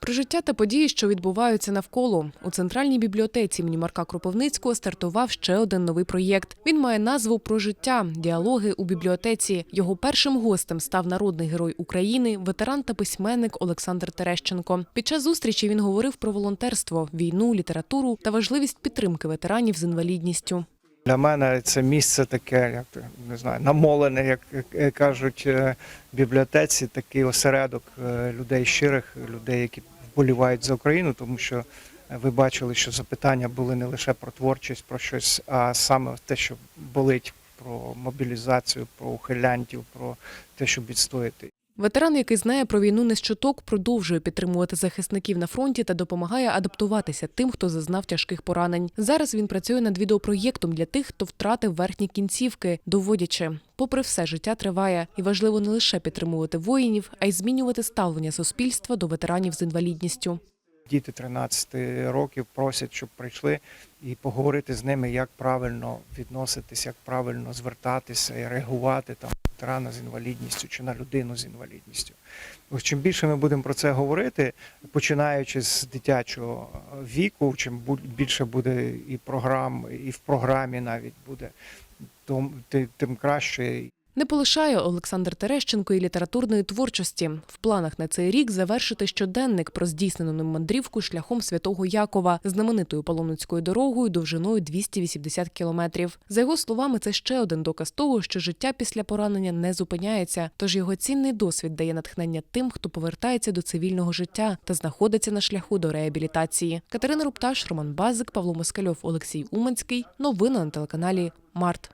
Про життя та події, що відбуваються навколо у центральній бібліотеці імені Марка Кропивницького стартував ще один новий проєкт. Він має назву про життя діалоги у бібліотеці. Його першим гостем став народний герой України, ветеран та письменник Олександр Терещенко. Під час зустрічі він говорив про волонтерство, війну, літературу та важливість підтримки ветеранів з інвалідністю. Для мене це місце таке, як не знаю, намолене, як кажуть е, бібліотеці, такий осередок е, людей щирих, людей, які вболівають за Україну, тому що ви бачили, що запитання були не лише про творчість, про щось, а саме те, що болить про мобілізацію, про ухилянтів, про те, щоб відстояти. Ветеран, який знає про війну не з чуток, продовжує підтримувати захисників на фронті та допомагає адаптуватися тим, хто зазнав тяжких поранень. Зараз він працює над відеопроєктом для тих, хто втратив верхні кінцівки, доводячи, попри все, життя триває, і важливо не лише підтримувати воїнів, а й змінювати ставлення суспільства до ветеранів з інвалідністю. Діти 13 років просять, щоб прийшли і поговорити з ними, як правильно відноситись, як правильно звертатися і реагувати там ветерана з інвалідністю чи на людину з інвалідністю. Чим більше ми будемо про це говорити, починаючи з дитячого віку, чим більше буде і програм, і в програмі навіть буде, тим краще. Не полишає Олександр Терещенко і літературної творчості. В планах на цей рік завершити щоденник про здійснену ним мандрівку шляхом святого Якова, знаменитою паломницькою дорогою довжиною 280 кілометрів. За його словами, це ще один доказ того, що життя після поранення не зупиняється. Тож його цінний досвід дає натхнення тим, хто повертається до цивільного життя та знаходиться на шляху до реабілітації. Катерина Рупташ, Роман Базик, Павло Москальов, Олексій Уманський. Новини на телеканалі Март.